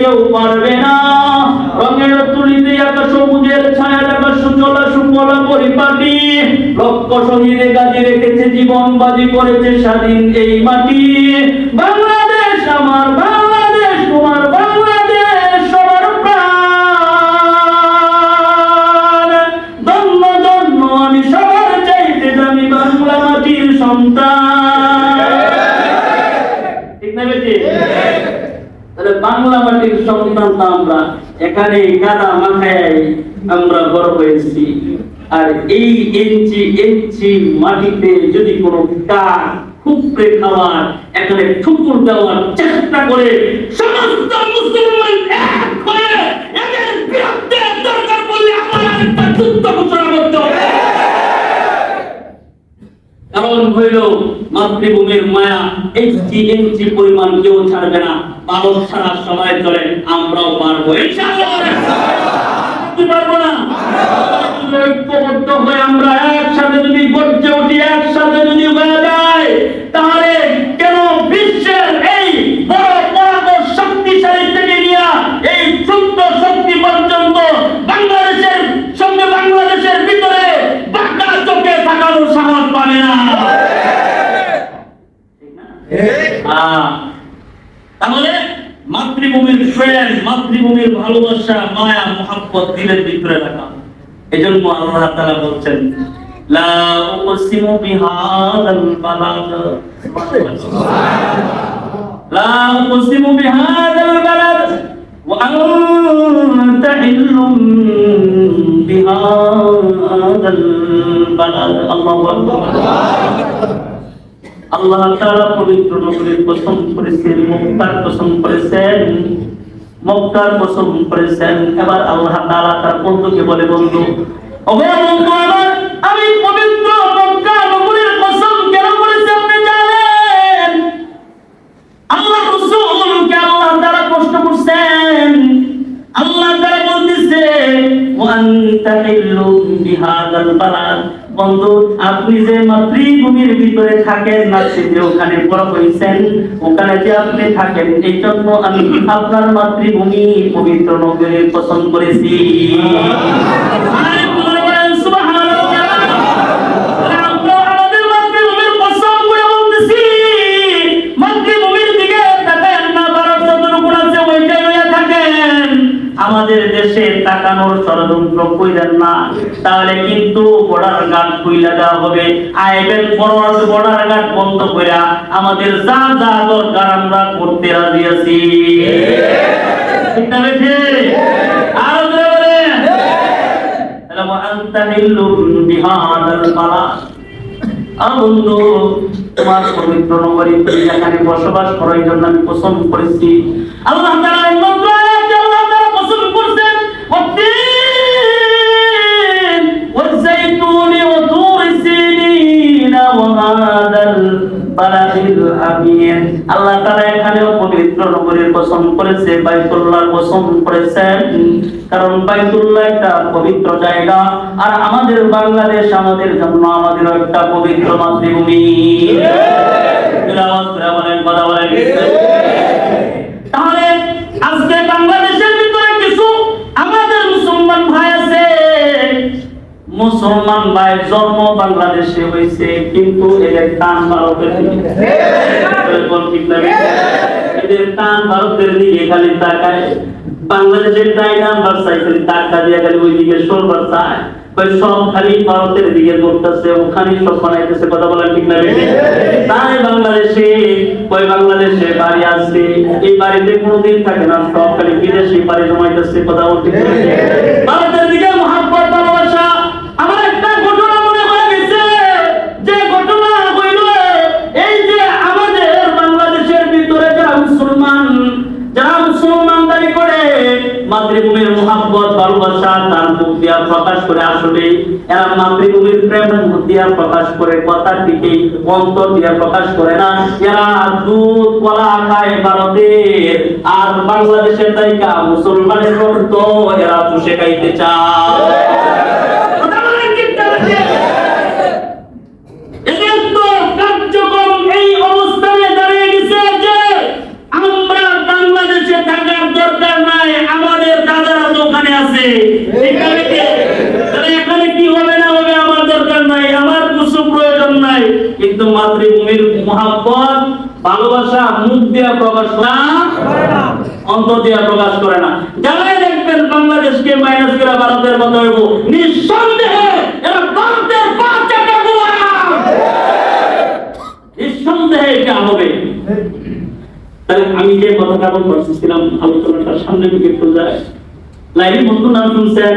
কেউ পারবে না। রঙের তুলিতে এত সবুজের ছায়া দেখা সুচলা সুফলা পরিপাটি। লক্ষ শহীদে গাজী রেখেছে, জীবন বাজি করেছে স্বাধীন এই মাটি। বাংলাদেশ মাটির সন্তান আমরা এখানে কাদা মাখায় আমরা বড় হয়েছি। আর এই ইঞ্চি ইঞ্চি মাটিতে যদি কোনো কাক খুপড়ে খাওয়ার, এখানে ঠুকুর দেওয়ার চেষ্টা করে সমস্ত মুসলমান এক হয়ে এদের বিরুদ্ধে দরকার পড়লে আমার একটা যুদ্ধ ঘোষণা করতে হবে। কারণ হইল মাতৃভূমির মায়া ইঞ্চি ইঞ্চি পরিমাণ কেউ ছাড়বে না। ভারত ছাড়া সবাই চলে আমরাও পারব। পারব না। ঐক্যবদ্ধ হয়ে আমরা একসাথে যদি গর্জে উঠি একসাথে যদি হয়ে যায় তাহলে কেন বিশ্বের এই বড় শক্তিশালী থেকে নিয়ে এই ছোট্ট শক্তি পর্যন্ত বাংলাদেশের সঙ্গে বাংলাদেশের ভিতরে বাঁকা চোখে থাকানোর সাহস পাবে না। ঠিক তাহলে মাতৃভূমির প্রেম মাতৃভূমির ভালোবাসা, মায়া মোহাম্মত দিলের ভিতরে রাখা। এজন্য আল্লাহ তাআলা বলছেন, লা উকসিমু বিহাদাল বালাদ লা উকসিমু বিহাদাল বালাদ ওয়া আনতা হিল্লুম বিহাদাল বালাদ আল্লাহু আল্লাহ তাআলা পবিত্র নগরীর কসম করেছেন মক্কার কসম করেছেন মক্কার কসম করেছেন। এবার আল্লাহ তাআলা তার বন্ধুকে বলে, বন্ধু ওগো বন্ধু আমার আমি পবিত্র মক্কা নগরীর কসম কেন করেছি আপনি জানেন? আল্লাহ রাসূলকে আল্লাহ তাআলা প্রশ্ন করছেন, আল্লাহ তাআলা বলতেছে ওয়ান্তা হিল্লু বিহাদাল বালাদ। বন্ধু, আপনি যে মাতৃভূমির ভিতরে থাকেন না যে ওখানে বড় হয়েছেন। ওখানে যে আপনি থাকেন, এই জন্য আমি আপনার মাতৃভূমি পবিত্র নগরে পছন্দ করেছি। কইলেন না, তাহলে কিন্তু বর্ডার গার্ড খুইলা দেওয়া হবে। আইবেন বর্ডার বর্ডার গার্ড বন্ধ কইরা আমাদের যা যা দরকার আমরা করতে রাজি আছি। ঠিক বসবাস করো এই জন্য আমি পছন্দ করেছি। আল্লাহ কসম করেছে বাইতুল্লাহ কসম করেছেন কারণ বাইতুল্লাহ একটা পবিত্র জায়গা। আর আমাদের বাংলাদেশ আমাদের জন্য আমাদের একটা পবিত্র মাতৃভূমি। বলেন কথা বলেন। মুসলমান ভাই জন্ম বাংলাদেশে হয়েছে কিন্তু এদের কান ভারতের লাগে এদের কান ভারতের দিকে খালি তাকায়। বাংলাদেশের তাই নাম্বার সাইকেল টাকা দিয়ে খালি ওই দিকে সরবার চায় সব খালি ভারতের দিকে করতেছে ওখানে সব বানাইতেছে কথা বলা ঠিক না তাই বাংলাদেশে ওই বাংলাদেশে বাড়ি আছে। এই বাড়িতে কোনোদিন থাকে না সব খালি বিদেশি বাড়ি জমাইতেছে কথা বলতে ভারতের দিকে মাতৃভূমির মহাব্বত, ভালোবাসা তার মুখ দিয়া প্রকাশ করে আসলে। এরা মাতৃভূমির প্রেম মুখ দিয়া প্রকাশ করে, কথার দিকে অন্তর দিয়া প্রকাশ করে না। এরা দুধ, কলা খায় ভারতের। আর বাংলাদেশের তাইকা মুসলমানের রক্ত এরা চুষে খাইতে চায় কথা বলেন ঠিক না বেঠিক? এদের তো কার্যক্রম এই অবস্থানে দাঁড়িয়ে গেছে যে আমরা বাংলাদেশে থাকার দরকার ঠিক না বেটি? তাহলে এখানে কি হবে না হবে আমার দরকার নাই আমার কিছু প্রয়োজন নাই কিন্তু মাতৃভূমির মহাব্বত, ভালোবাসা, মুখ দিয়া প্রকাশ না অন্তর দিয়া প্রকাশ করে না। যারাই দেখবেন বাংলাদেশকে মাইনাস করে ভারতের মতো হইব, নিঃসন্দেহে নিঃসন্দেহে এটা হবে। তাহলে আমি যে কথাটা বলতেছিলাম, আলোচনাটা সামনে দিকে যায়। লাইভ বন্ধু শুনছেন?